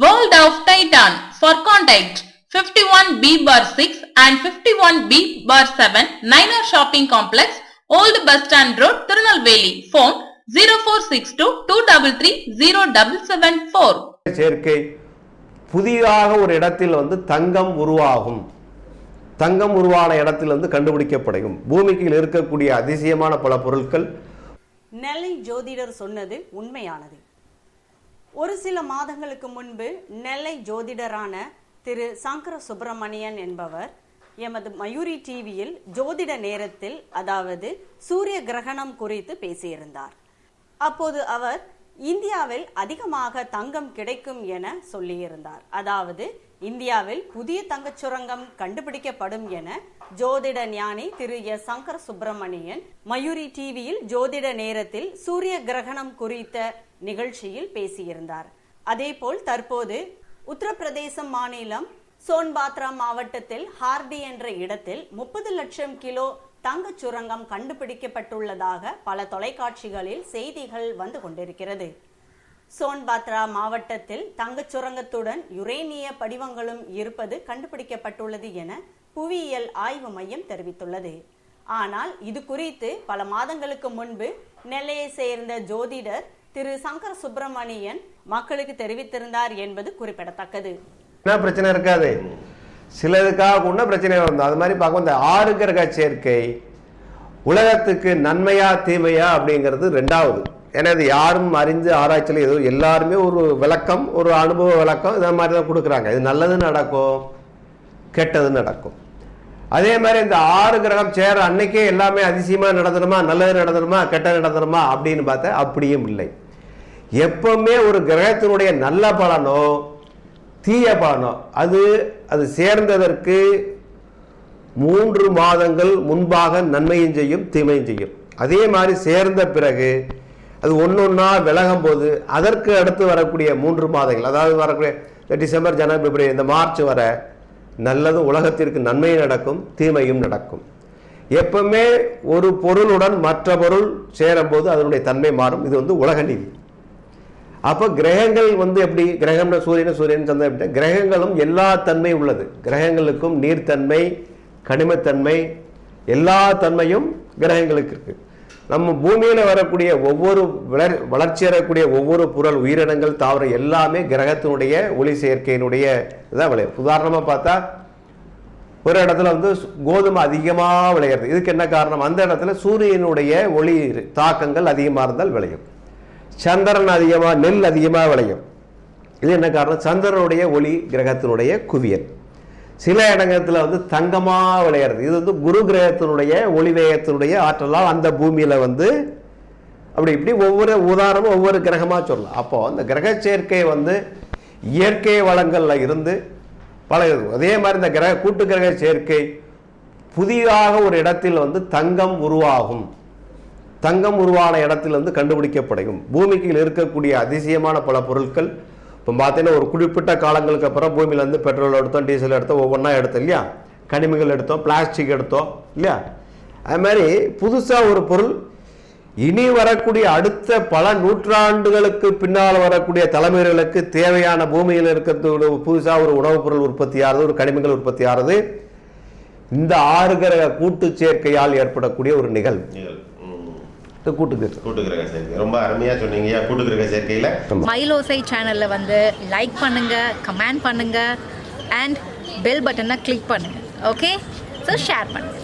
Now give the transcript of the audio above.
World of Titan. For contact 51B bar 6 and 51B bar 7 Niner Shopping Complex, Old Bus Stand Road, Tirunelveli. Phone 0462 233 0774. சேர்க்கை புதிதாக ஒரு இடத்தில் வந்து தங்கம் உருவாகும் தங்கம் உருவான இடத்தில் வந்து கண்டுபிடிக்கப்படும் பூமிக்கு இருக்கக்கூடிய அதிசயமான பல பொருட்கள் நெல்லை ஜோதிடர் சொன்னது உண்மையானது ஒரு சில மாதங்களுக்கு முன்பு நெல்லை ஜோதிடரான திரு சங்கர சுப்பிரமணியன் என்பவர் எமது மயூரி டிவியில் ஜோதிட நேரத்தில் அதாவது சூரிய கிரகணம் குறித்து பேசியிருந்தார். அப்போது அவர் இந்தியாவில் அதிகமாக தங்கம் கிடைக்கும் என சொல்லியிருந்தார். அதாவது இந்தியாவில் புதிய தங்கச் சுரங்கம் கண்டுபிடிக்கப்படும் என ஜோதிட ஞானி திரு. எஸ். சங்கர சுப்பிரமணியன் மயூரி டிவியில் ஜோதிட நேரத்தில் சூரிய கிரகணம் குறித்த நிகழ்ச்சியில் பேசியிருந்தார். அதேபோல் தற்போது உத்தரப்பிரதேசம் மாநிலம் சோன்பாத்ரா மாவட்டத்தில் ஹார்டி என்ற இடத்தில் முப்பது லட்சம் கிலோ தங்கச் சுரங்கம் கண்டுபிடிக்கப்பட்டுள்ளதாக பல தொலைக்காட்சிகளில் செய்திகள் வந்து கொண்டிருக்கிறது. சோன்பாத்ரா மாவட்டத்தில் தங்கச் சுரங்கத்துடன் யுரேனிய படிவங்களும் இருப்பது கண்டுபிடிக்கப்பட்டுள்ளது என புவியியல் ஆய்வு மையம் தெரிவித்துள்ளது. ஆனால் இது குறித்து பல மாதங்களுக்கு முன்பு நெல்லையை சேர்ந்த ஜோதிடர் திரு சங்கர் சுப்பிரமணியன் மக்களுக்கு தெரிவித்திருந்தார் என்பது குறிப்பிடத்தக்கது. என்ன பிரச்சனை இருக்காது? சிலதுக்காக கூட பிரச்சனை வந்தோம் அது மாதிரி பார்க்கும் இந்த ஆறு கிரக சேர்க்கை உலகத்துக்கு நன்மையா தீமையா அப்படிங்கிறது ரெண்டாவது. ஏன்னா இது யாரும் அறிந்து ஆராய்ச்சியில் எதுவும் எல்லாருமே ஒரு விளக்கம் ஒரு அனுபவ விளக்கம் இதை மாதிரி தான் கொடுக்குறாங்க. இது நல்லது நடக்கும் கெட்டது நடக்கும். அதே மாதிரி இந்த ஆறு கிரகம் சேர அன்னைக்கே எல்லாமே அதிசயமாக நடந்துருமா நல்லது நடந்துருமா கெட்டது நடந்துருமா அப்படின்னு பார்த்தா அப்படியும் இல்லை. எப்பவுமே ஒரு கிரகத்தினுடைய நல்ல பலனோ தீய பானம். அது அது சேர்ந்ததற்கு மூன்று மாதங்கள் முன்பாக நன்மையும் செய்யும் தீமையும் செய்யும். அதே மாதிரி சேர்ந்த பிறகு அது ஒன்று ஒன்றா விலகும் போது அதற்கு அடுத்து வரக்கூடிய மூன்று மாதங்கள் அதாவது வரக்கூடிய இந்த டிசம்பர் ஜனவரி பிப்ரவரி இந்த மார்ச் வர நல்லதும் உலகத்திற்கு நன்மையும் நடக்கும் தீமையும் நடக்கும். எப்பவுமே ஒரு பொருளுடன் மற்ற பொருள் சேரும்போது அதனுடைய தன்மை மாறும். இது வந்து உலக நீதி. அப்போ கிரகங்கள் வந்து எப்படி? கிரகம்னா சூரியன் சூரியன் சந்திரன் எப்படி கிரகங்களும் எல்லா தன்மை உள்ளது. கிரகங்களுக்கும் நீர்த்தன்மை கனிமத்தன்மை எல்லா தன்மையும் கிரகங்களுக்கு இருக்கு. நம்ம பூமியில் வரக்கூடிய ஒவ்வொரு வளர் வளர்ச்சி அடையக்கூடிய ஒவ்வொரு பொருள் உயிரினங்கள் தாவரம் எல்லாமே கிரகத்தினுடைய ஒளி சேர்க்கையினுடைய இதான் விளையும். உதாரணமாக பார்த்தா ஒரு இடத்துல வந்து கோதுமை அதிகமாக விளையிறது. இதுக்கு என்ன காரணம்? அந்த இடத்துல சூரியனுடைய ஒளி தாக்கங்கள் அதிகமாக இருந்தால் விளையும். சந்திரன் அதிகமாக நெல் அதிகமாக விளையும். இது என்ன காரணம்? சந்திரனுடைய ஒளி கிரகத்தினுடைய குவியல். சில இடங்கத்தில் வந்து தங்கமாக விளையிறது. இது வந்து குரு கிரகத்தினுடைய ஒளி வேகத்தினுடைய ஆற்றலால் அந்த பூமியில் வந்து அப்படி இப்படி ஒவ்வொரு உதாரணமும் ஒவ்வொரு கிரகமாக சொல்லலாம். அப்போ அந்த கிரக சேர்க்கை வந்து இயற்கை வளங்களில் இருந்து பழகுது அதே மாதிரி இந்த கிரக கூட்டு கிரக சேர்க்கை புதிதாக ஒரு இடத்தில் வந்து தங்கம் உருவாகும். தங்கம் உருவான இடத்திலிருந்து கண்டுபிடிக்கப்படையும். கண்டுபிடிக்கப்படும் பூமிக்கு இருக்கக்கூடிய அதிசயமான பல பொருட்கள் இப்போ பார்த்தீங்கன்னா ஒரு குறிப்பிட்ட காலங்களுக்கு அப்புறம் பூமியிலேருந்து பெட்ரோல் எடுத்தோம் டீசல் எடுத்தோம் ஒவ்வொன்றா எடுத்தோம் இல்லையா? கனிமங்கள் எடுத்தோம் பிளாஸ்டிக் எடுத்தோம் இல்லையா? அது மாதிரி புதுசாக ஒரு பொருள் இனி வரக்கூடிய அடுத்த பல நூற்றாண்டுகளுக்கு பின்னால் வரக்கூடிய தலைமுறைகளுக்கு தேவையான பூமியில் இருக்கிறது புதுசாக ஒரு உணவுப் பொருள் உற்பத்தி ஆகிறது ஒரு கனிமங்கள் உற்பத்தி ஆகிறது இந்த ஆறு கிரக கூட்டு சேர்க்கையால் ஏற்படக்கூடிய ஒரு நிகழ்வு. நிகழ். ம். இது கூட்டு சேர்க்கை கூட்டு கிரக சேர்க்கை ரொம்ப அருமையா சொன்னீங்க கூட்டு கிரக சேர்க்கையில மயிலோசை சேனலில் வந்து லைக் பண்ணுங்க கமெண்ட் பண்ணுங்க அண்ட் பெல் பட்டனை கிளிக் பண்ணுங்க. ஓகே ஸோ ஷேர் பண்ணுங்க.